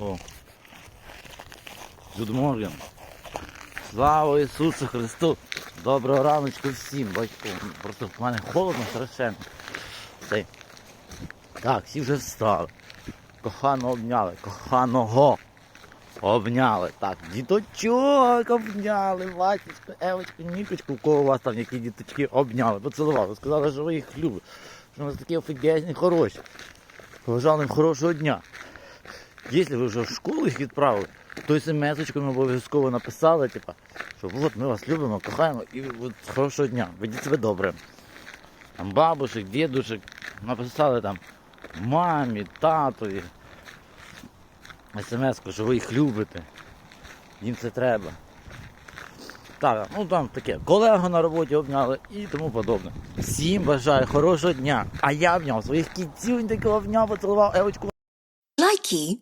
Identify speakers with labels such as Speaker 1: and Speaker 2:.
Speaker 1: О. Morning. Слава Ісусу Христу! Доброго раночку всім, батько. Просто в мене холодно страшенно. Цей. Так, всі вже встали. Кохано обняли, коханого обняли. Так, діточок обняли, Васечку, Евочку, Нікочку, кого у вас там які діточки обняли, поцілували, сказали, що ви їх любите, що у вас такі офігезні, хороші. Побажали їм хорошого дня. Якщо ви вже в школу їх відправили, то смс-очку обов'язково написали, типа, що от ми вас любимо, кохаємо і от хорошого дня, ведіть себе добре. Там бабушек, дідушек написали там мамі, татові. смс-ку, що ви їх любите. Їм це треба. Так, ну там таке, колегу на роботі обняли і тому подобне. Всім бажаю хорошого дня. А я обняв своїх такого обняв, поцілував Евочку
Speaker 2: Likey